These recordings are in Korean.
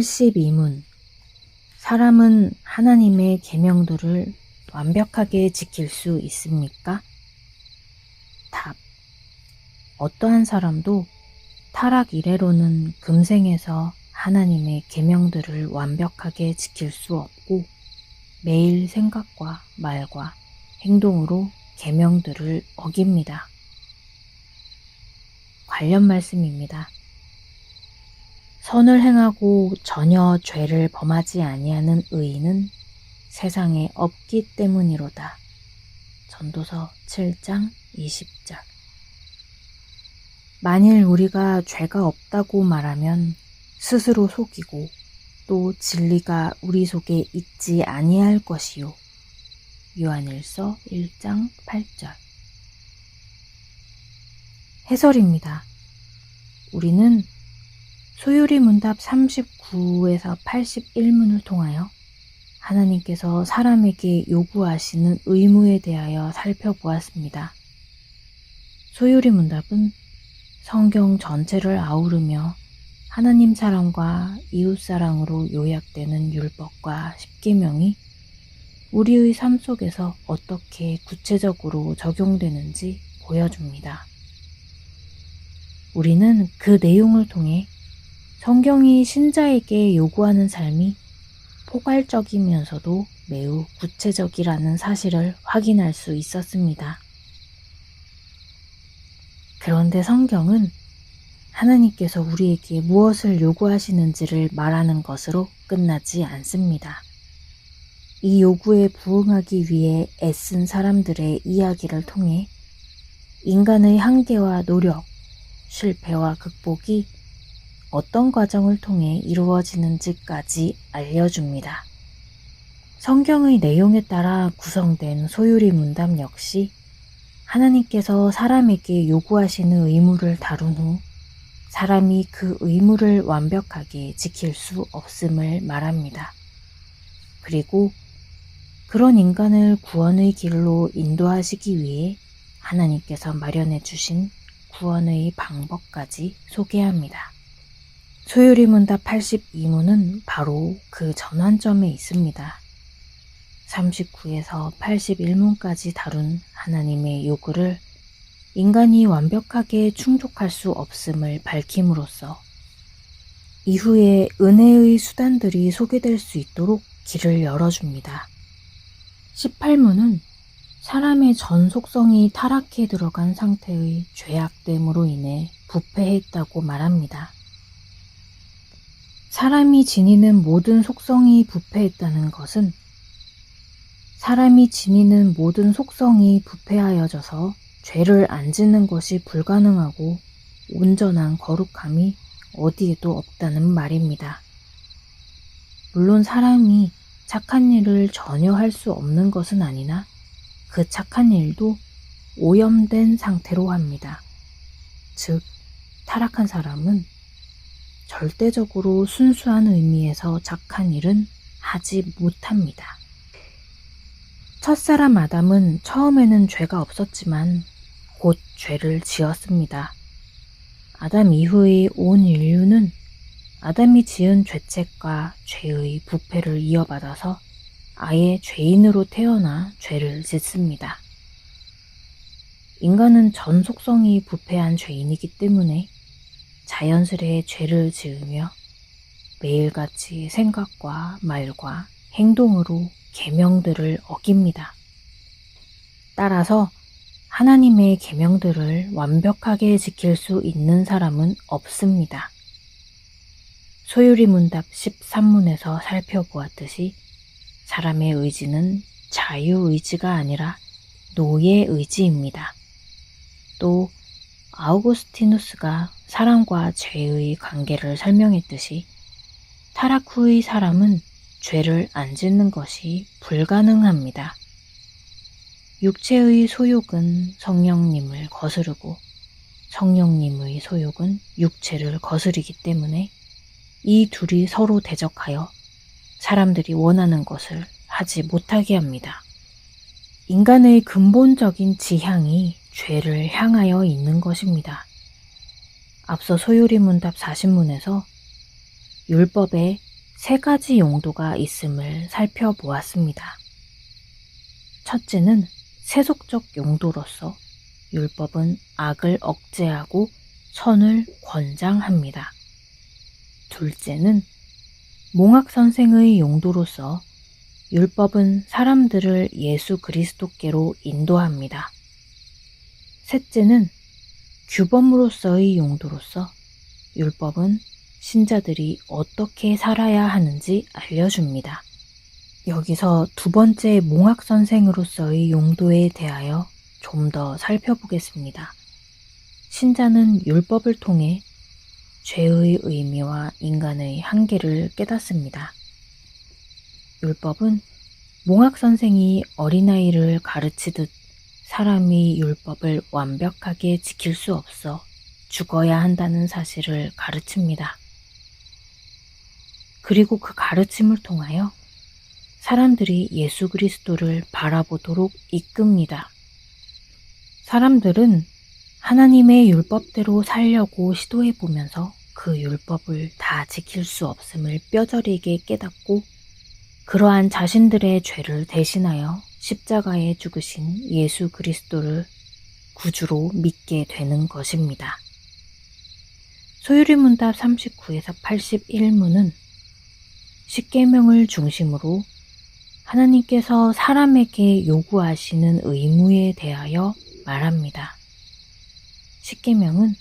82문 사람은 하나님의 계명들을 완벽하게 지킬 수 있습니까? 답. 어떠한 사람도 타락 이래로는 금생에서 하나님의 계명들을 완벽하게 지킬 수 없고 매일 생각과 말과 행동으로 계명들을 어깁니다. 관련 말씀입니다. 선을 행하고 전혀 죄를 범하지 아니하는 의인은 세상에 없기 때문이로다. 전도서 7장 20절. 만일 우리가 죄가 없다고 말하면 스스로 속이고 또 진리가 우리 속에 있지 아니할 것이요. 요한일서 1장 8절. 해설입니다. 우리는 소유리 문답 39에서 81문을 통하여 하나님께서 사람에게 요구하시는 의무에 대하여 살펴보았습니다. 소유리 문답은 성경 전체를 아우르며 하나님 사랑과 이웃 사랑으로 요약되는 율법과 십계명이 우리의 삶 속에서 어떻게 구체적으로 적용되는지 보여줍니다. 우리는 그 내용을 통해 성경이 신자에게 요구하는 삶이 포괄적이면서도 매우 구체적이라는 사실을 확인할 수 있었습니다. 그런데 성경은 하나님께서 우리에게 무엇을 요구하시는지를 말하는 것으로 끝나지 않습니다. 이 요구에 부응하기 위해 애쓴 사람들의 이야기를 통해 인간의 한계와 노력, 실패와 극복이 어떤 과정을 통해 이루어지는지까지 알려줍니다. 성경의 내용에 따라 구성된 소유리 문답 역시 하나님께서 사람에게 요구하시는 의무를 다룬 후 사람이 그 의무를 완벽하게 지킬 수 없음을 말합니다. 그리고 그런 인간을 구원의 길로 인도하시기 위해 하나님께서 마련해 주신 구원의 방법까지 소개합니다. 소유리 문답 82문은 바로 그 전환점에 있습니다. 39에서 81문까지 다룬 하나님의 요구를 인간이 완벽하게 충족할 수 없음을 밝힘으로써 이후에 은혜의 수단들이 소개될 수 있도록 길을 열어줍니다. 18문은 사람의 전 속성이 타락해 들어간 상태의 죄악됨으로 인해 부패했다고 말합니다. 사람이 지니는 모든 속성이 부패했다는 것은 사람이 지니는 모든 속성이 부패하여져서 죄를 안 짓는 것이 불가능하고 온전한 거룩함이 어디에도 없다는 말입니다. 물론 사람이 착한 일을 전혀 할 수 없는 것은 아니나 그 착한 일도 오염된 상태로 합니다. 즉, 타락한 사람은 절대적으로 순수한 의미에서 착한 일은 하지 못합니다. 첫사람 아담은 처음에는 죄가 없었지만 곧 죄를 지었습니다. 아담 이후의 온 인류는 아담이 지은 죄책과 죄의 부패를 이어받아서 아예 죄인으로 태어나 죄를 짓습니다. 인간은 전 속성이 부패한 죄인이기 때문에 자연스레 죄를 지으며 매일같이 생각과 말과 행동으로 계명들을 어깁니다. 따라서 하나님의 계명들을 완벽하게 지킬 수 있는 사람은 없습니다. 소유리 문답 13문에서 살펴보았듯이 사람의 의지는 자유의지가 아니라 노예의지입니다. 또 아우구스티누스가 사람과 죄의 관계를 설명했듯이 타락 후의 사람은 죄를 안 짓는 것이 불가능합니다. 육체의 소욕은 성령님을 거스르고 성령님의 소욕은 육체를 거스르기 때문에 이 둘이 서로 대적하여 사람들이 원하는 것을 하지 못하게 합니다. 인간의 근본적인 지향이 죄를 향하여 있는 것입니다. 앞서 소요리 문답 40문에서 율법에 세 가지 용도가 있음을 살펴보았습니다. 첫째는 세속적 용도로서 율법은 악을 억제하고 선을 권장합니다. 둘째는 몽학 선생의 용도로서 율법은 사람들을 예수 그리스도께로 인도합니다. 셋째는 규범으로서의 용도로서 율법은 신자들이 어떻게 살아야 하는지 알려줍니다. 여기서 두 번째 몽학 선생으로서의 용도에 대하여 좀 더 살펴보겠습니다. 신자는 율법을 통해 죄의 의미와 인간의 한계를 깨닫습니다. 율법은 몽학 선생이 어린아이를 가르치듯 사람이 율법을 완벽하게 지킬 수 없어 죽어야 한다는 사실을 가르칩니다. 그리고 그 가르침을 통하여 사람들이 예수 그리스도를 바라보도록 이끕니다. 사람들은 하나님의 율법대로 살려고 시도해 보면서 그 율법을 다 지킬 수 없음을 뼈저리게 깨닫고 그러한 자신들의 죄를 대신하여 십자가에 죽으신 예수 그리스도를 구주로 믿게 되는 것입니다. 소유리 문답 39에서 81문은 십계명을 중심으로 하나님께서 사람에게 요구하시는 의무에 대하여 말합니다. 십계명은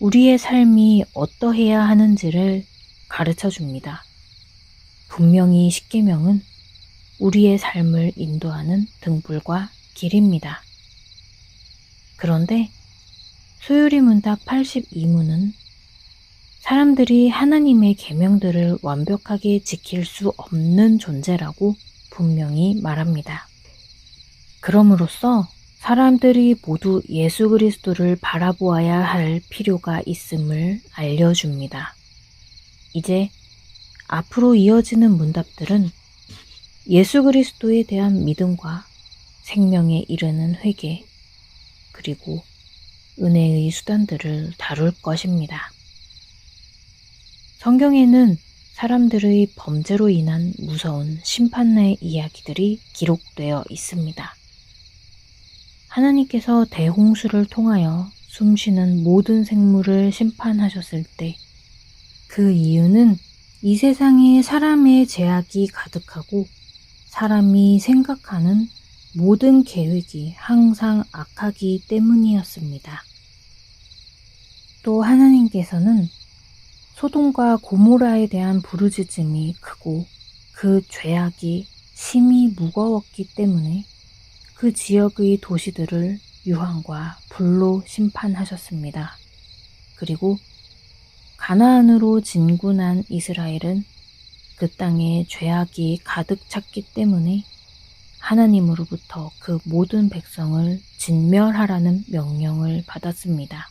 우리의 삶이 어떠해야 하는지를 가르쳐 줍니다. 분명히 십계명은 우리의 삶을 인도하는 등불과 길입니다. 그런데 소유리 문답 82문은 사람들이 하나님의 계명들을 완벽하게 지킬 수 없는 존재라고 분명히 말합니다. 그럼으로써 사람들이 모두 예수 그리스도를 바라보아야 할 필요가 있음을 알려줍니다. 이제 앞으로 이어지는 문답들은 예수 그리스도에 대한 믿음과 생명에 이르는 회개, 그리고 은혜의 수단들을 다룰 것입니다. 성경에는 사람들의 범죄로 인한 무서운 심판의 이야기들이 기록되어 있습니다. 하나님께서 대홍수를 통하여 숨쉬는 모든 생물을 심판하셨을 때 그 이유는 이 세상에 사람의 제약이 가득하고 사람이 생각하는 모든 계획이 항상 악하기 때문이었습니다. 또 하나님께서는 소돔과 고모라에 대한 부르짖음이 크고 그 죄악이 심히 무거웠기 때문에 그 지역의 도시들을 유황과 불로 심판하셨습니다. 그리고 가나안으로 진군한 이스라엘은 그 땅에 죄악이 가득 찼기 때문에 하나님으로부터 그 모든 백성을 진멸하라는 명령을 받았습니다.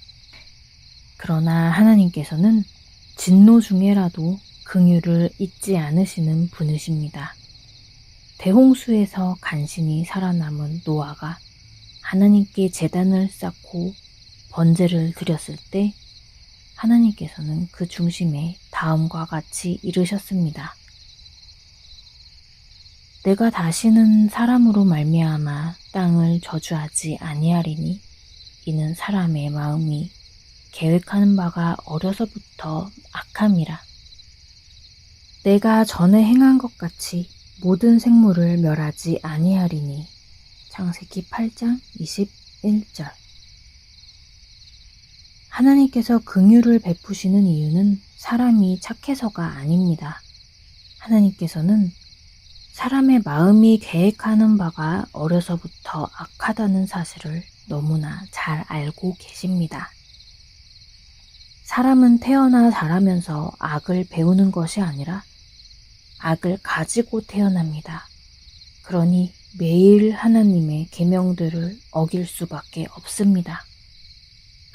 그러나 하나님께서는 진노 중에라도 긍휼을 잊지 않으시는 분이십니다. 대홍수에서 간신히 살아남은 노아가 하나님께 재단을 쌓고 번제를 드렸을 때 하나님께서는 그 중심에 다음과 같이 이르셨습니다. 내가 다시는 사람으로 말미암아 땅을 저주하지 아니하리니 이는 사람의 마음이 계획하는 바가 어려서부터 악함이라. 내가 전에 행한 것 같이 모든 생물을 멸하지 아니하리니 창세기 8장 21절 하나님께서 긍휼을 베푸시는 이유는 사람이 착해서가 아닙니다. 하나님께서는 사람의 마음이 계획하는 바가 어려서부터 악하다는 사실을 너무나 잘 알고 계십니다. 사람은 태어나 자라면서 악을 배우는 것이 아니라 악을 가지고 태어납니다. 그러니 매일 하나님의 계명들을 어길 수밖에 없습니다.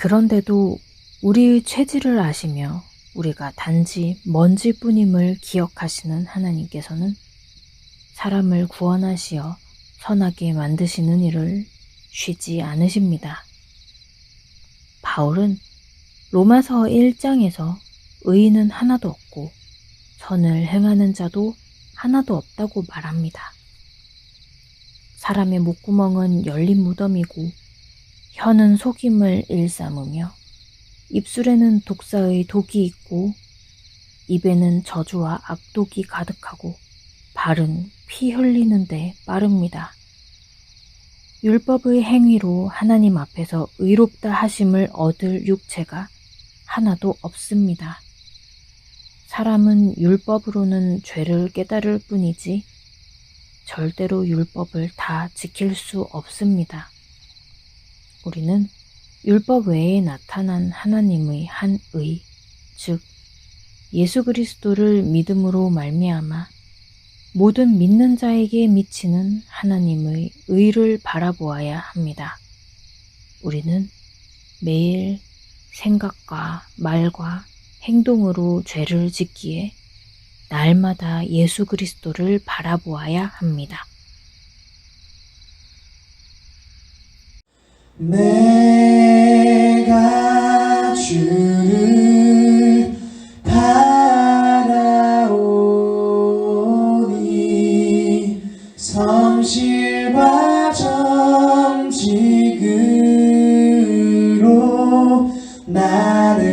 그런데도 우리의 체질을 아시며 우리가 단지 먼지뿐임을 기억하시는 하나님께서는 사람을 구원하시어 선하게 만드시는 일을 쉬지 않으십니다. 바울은 로마서 1장에서 의인은 하나도 없고 선을 행하는 자도 하나도 없다고 말합니다. 사람의 목구멍은 열린 무덤이고 혀는 속임을 일삼으며 입술에는 독사의 독이 있고 입에는 저주와 악독이 가득하고 발은 피 흘리는데 빠릅니다. 율법의 행위로 하나님 앞에서 의롭다 하심을 얻을 육체가 하나도 없습니다. 사람은 율법으로는 죄를 깨달을 뿐이지 절대로 율법을 다 지킬 수 없습니다. 우리는 율법 외에 나타난 하나님의 한 의, 즉 예수 그리스도를 믿음으로 말미암아 모든 믿는 자에게 미치는 하나님의 의를 바라보아야 합니다. 우리는 매일 생각과 말과 행동으로 죄를 짓기에 날마다 예수 그리스도를 바라보아야 합니다. 내가 주를 바라오니 성실과 정직으로 나를